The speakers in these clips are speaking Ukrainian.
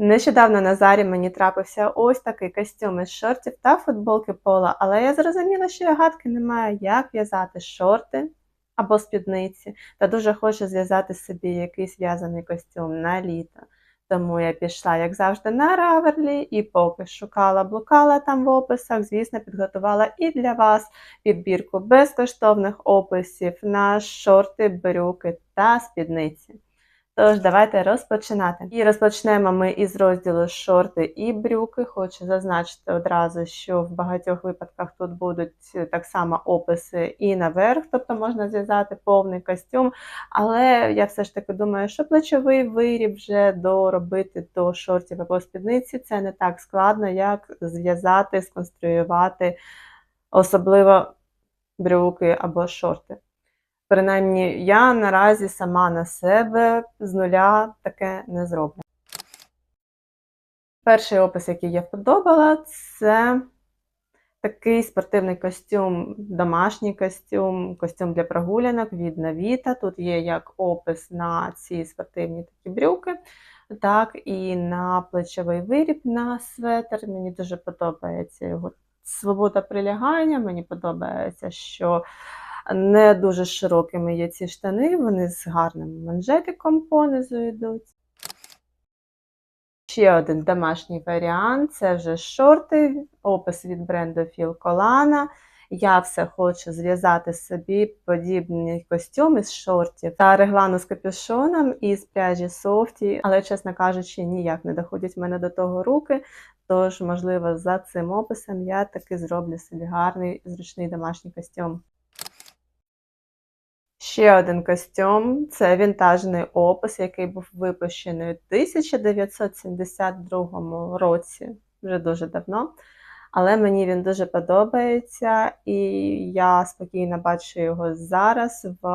Нещодавно на зарі мені трапився ось такий костюм із шортів та футболки пола, але я зрозуміла, що я гадки не маю, як в'язати шорти або спідниці, та дуже хочу зв'язати собі якийсь в'язаний костюм на літо. Тому я пішла, як завжди, на Раверлі і поки шукала, блукала там в описах, звісно, підготувала і для вас підбірку безкоштовних описів на шорти, брюки та спідниці. Тож, давайте розпочинати. І розпочнемо ми із розділу шорти і брюки. Хочу зазначити одразу, що в багатьох випадках тут будуть так само описи і наверх, тобто можна зв'язати повний костюм. Але я все ж таки думаю, що плечовий виріб вже доробити до шортів або спідниці це не так складно, як зв'язати, сконструювати, особливо брюки або шорти. Принаймні, я наразі сама на себе з нуля таке не зроблю. Перший опис, який я вподобала, це такий спортивний костюм, домашній костюм, костюм для прогулянок від Навіта. Тут є як опис на ці спортивні такі брюки, так і на плечовий виріб на светр. Мені дуже подобається його свобода прилягання. Мені подобається, що не дуже широкими є ці штани, вони з гарним манжетиком понизу йдуть. Ще один домашній варіант це вже шорти, опис від бренду Colana. Я все хочу зв'язати собі подібний костюм із шортів та реглану з капюшоном із пряжі софті, але, чесно кажучи, ніяк не доходять в мене до того руки. Тож, можливо, за цим описом я таки зроблю собі гарний зручний домашній костюм. Ще один костюм це вінтажний опис, який був випущений у 1972 році, вже дуже давно. Але мені він дуже подобається, і я спокійно бачу його зараз в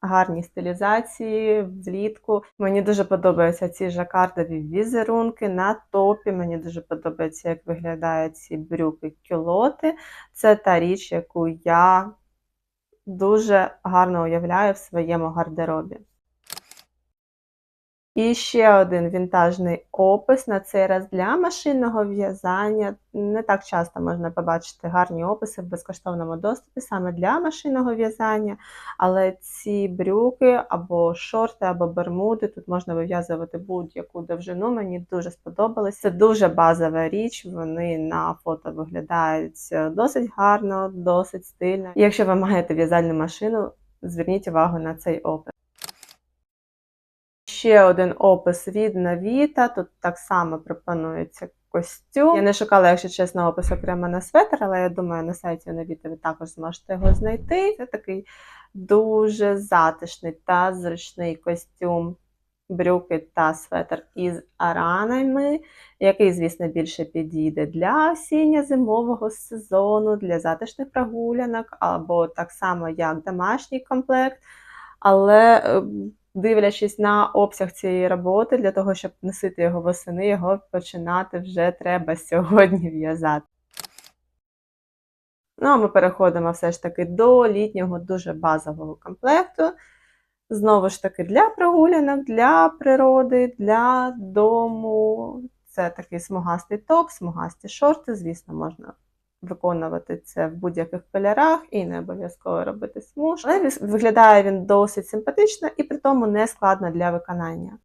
гарній стилізації, влітку. Мені дуже подобаються ці жакардові візерунки на топі. Мені дуже подобається, як виглядають ці брюки кюлоти. Це та річ, яку я дуже гарно уявляю в своєму гардеробі. І ще один вінтажний опис на цей раз для машинного в'язання. Не так часто можна побачити гарні описи в безкоштовному доступі саме для машинного в'язання, але ці брюки або шорти, або бермуди тут можна вив'язувати будь-яку довжину. Мені дуже сподобалось. Це дуже базова річ. Вони на фото виглядають досить гарно, досить стильно. Якщо ви маєте в'язальну машину, зверніть увагу на цей опис. Ще один опис від Навіта. Тут так само пропонується костюм. Я не шукала, якщо чесно, опис окремо на светр, але я думаю, на сайті Навіта ви також зможете його знайти. Це такий дуже затишний та зручний костюм, брюки та светр із аранами, який, звісно, більше підійде для осінньо-зимового сезону, для затишних прогулянок, або так само, як домашній комплект. Але дивлячись на обсяг цієї роботи, для того, щоб носити його восени, його починати вже треба сьогодні в'язати. Ну, а ми переходимо все ж таки до літнього дуже базового комплекту. Знову ж таки, для прогулянок, для природи, для дому. Це такий смугастий топ, смугасті шорти, звісно, можна виконувати це в будь-яких кольорах і не обов'язково робити смуж. Але виглядає він досить симпатично і при тому не складно для виконання.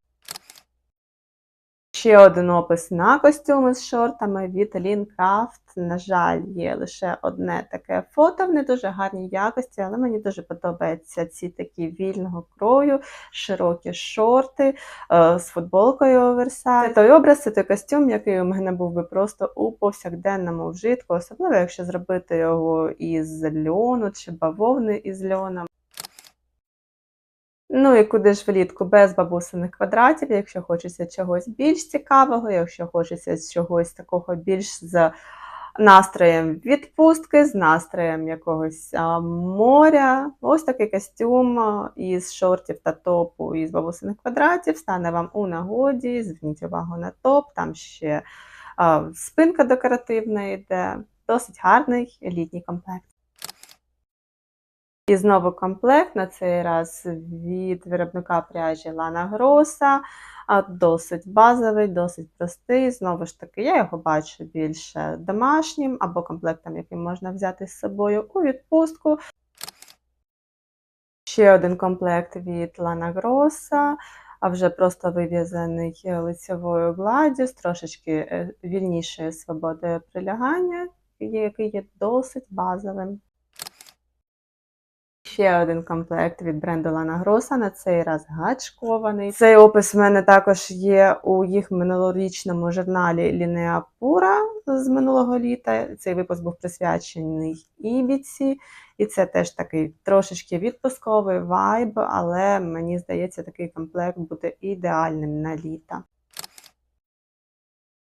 Ще один опис на костюми з шортами від Craft. На жаль, є лише одне таке фото в не дуже гарній якості, але мені дуже подобаються ці такі вільного крою, широкі шорти е, з футболкою оверсайз. Це той образ, це той костюм, який у мене був би просто у повсякденному вжитку, особливо, якщо зробити його із льону чи бавовни із льоном. Ну і куди ж влітку без бабусиних квадратів, якщо хочеться чогось більш цікавого, якщо хочеться чогось такого більш з настроєм відпустки, з настроєм якогось моря. Ось такий костюм із шортів та топу із бабусиних квадратів стане вам у нагоді. Зверніть увагу на топ, там ще спинка декоративна йде. Досить гарний літній комплект. І знову комплект, на цей раз від виробника пряжі Lana Grossa. А, Досить базовий, досить простий. Знову ж таки, я його бачу більше домашнім або комплектом, який можна взяти з собою у відпустку. Ще один комплект від Lana Grossa, а вже просто вив'язаний лицевою гладдю з трошечки е, вільнішою свободою прилягання, який є досить базовим. Ще один комплект від бренду Lana Grossa, на цей раз гачкований. Цей опис в мене також є у їх минулорічному журналі Лінеа Пура з минулого літа. Цей випуск був присвячений Ібіці, і це теж такий трошечки відпусковий вайб, але мені здається, такий комплект буде ідеальним на літо.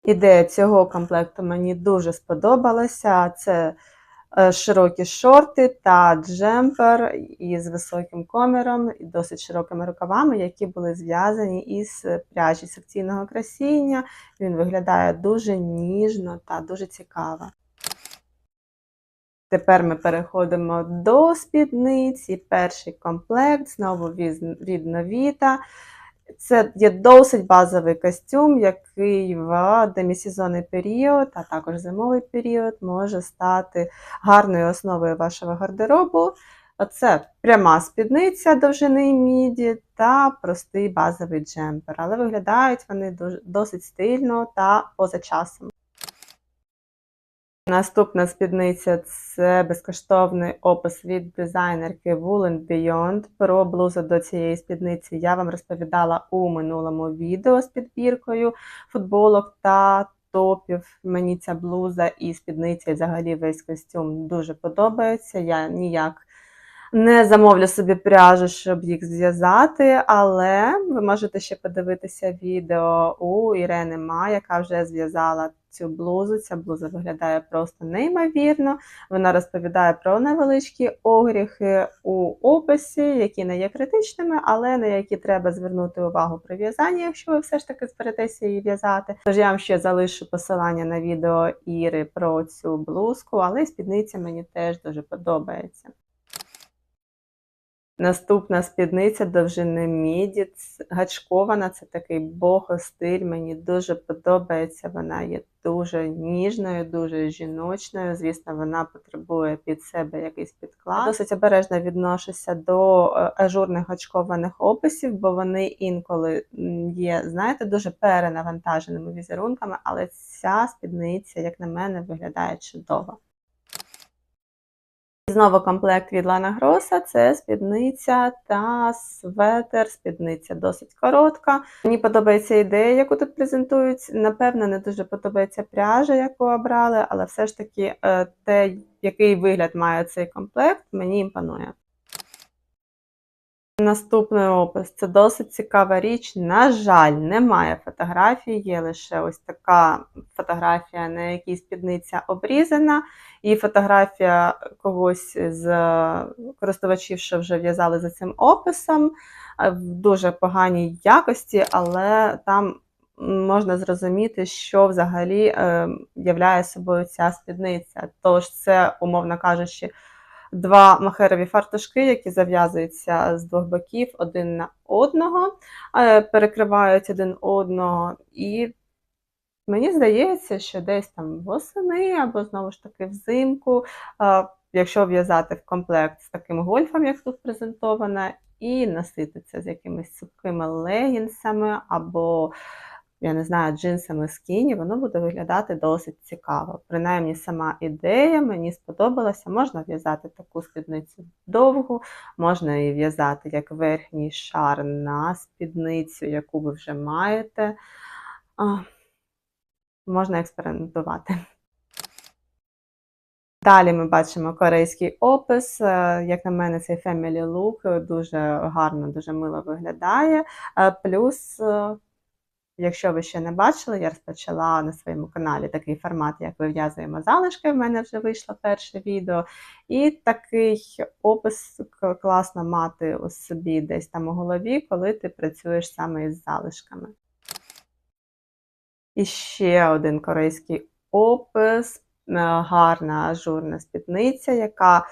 Ідея цього комплекту мені дуже сподобалася. Це широкі шорти та джемпер із високим коміром і досить широкими рукавами, які були зв'язані із пряжі секційного красіння. Він виглядає дуже ніжно та дуже цікаво. Тепер ми переходимо до спідниці. Перший комплект, знову від Новіта. Це є досить базовий костюм, який в демісезонний період, а також зимовий період може стати гарною основою вашого гардеробу. Це пряма спідниця довжини міді та простий базовий джемпер. Але виглядають вони досить стильно та поза часом. Наступна спідниця це безкоштовний опис від дизайнерки Woolen Beyond. Про блузу до цієї спідниці я вам розповідала у минулому відео з підбіркою футболок та топів. Мені ця блуза і спідниця, і взагалі весь костюм дуже подобається. Я ніяк не замовлю собі пряжу, щоб їх зв'язати, але ви можете ще подивитися відео у Ірени Ма, яка вже зв'язала цю блузу. Ця блуза виглядає просто неймовірно. Вона розповідає про невеличкі огріхи у описі, які не є критичними, але на які треба звернути увагу при в'язанні, якщо ви все ж таки зберетеся її в'язати. Тож я вам ще залишу посилання на відео Іри про цю блузку, але спідниця мені теж дуже подобається. Наступна спідниця довжини міді, гачкована, це такий бого-стиль, мені дуже подобається. Вона є дуже ніжною, дуже жіночною. Звісно, вона потребує під себе якийсь підклад. Досить обережно відношуся до е, ажурних гачкованих описів, бо вони інколи є, знаєте, дуже перенавантаженими візерунками, але ця спідниця, як на мене, виглядає чудово. Знову комплект від Лана Гроса – це спідниця та светер. Спідниця досить коротка. Мені подобається ідея, яку тут презентують. Напевно, не дуже подобається пряжа, яку обрали, але все ж таки е, те, який вигляд має цей комплект, мені імпонує. Наступний опис це досить цікава річ. На жаль, немає фотографії, є лише ось така фотографія, на якій спідниця обрізана, і фотографія когось з користувачів, що вже в'язали за цим описом, в дуже поганій якості, але там можна зрозуміти, що взагалі е, являє собою ця спідниця. Тож це, умовно кажучи, два махерові фартушки, які зав'язуються з двох боків один на одного, перекривають один одного. І мені здається, що десь там восени або знову ж таки взимку, якщо в'язати в комплект з таким гольфом, як тут презентовано, і носити це з якимись сухими легінсами або я не знаю, джинсами скіні, воно буде виглядати досить цікаво. Принаймні, сама ідея мені сподобалася. Можна в'язати таку спідницю довгу, можна її в'язати як верхній шар на спідницю, яку ви вже маєте. Можна експериментувати. Далі ми бачимо корейський опис. Е, як на мене, цей Family Look дуже гарно, дуже мило виглядає. Е, плюс е, Якщо ви ще не бачили, я розпочала на своєму каналі такий формат, як вив'язуємо залишки. В мене вже вийшло перше відео. І такий опис класно мати у собі десь там у голові, коли ти працюєш саме із залишками. І ще один корейський опис, е, гарна ажурна спідниця, яка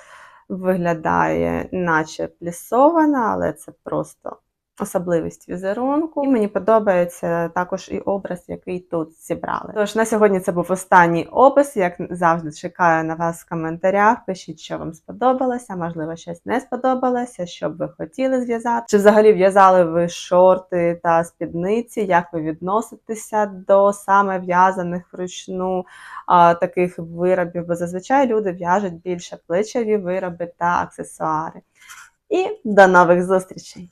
виглядає наче плісована, але це просто особливість візерунку. І мені подобається також і образ, який тут зібрали. Тож на сьогодні це був останній опис. Як завжди, чекаю на вас в коментарях. Пишіть, що вам сподобалося, можливо, щось не сподобалося, що б ви хотіли зв'язати. Чи взагалі в'язали ви шорти та спідниці? Як ви відноситеся до саме в'язаних вручну а, таких виробів? Бо зазвичай люди в'яжуть більше плечові вироби та аксесуари. І до нових зустрічей!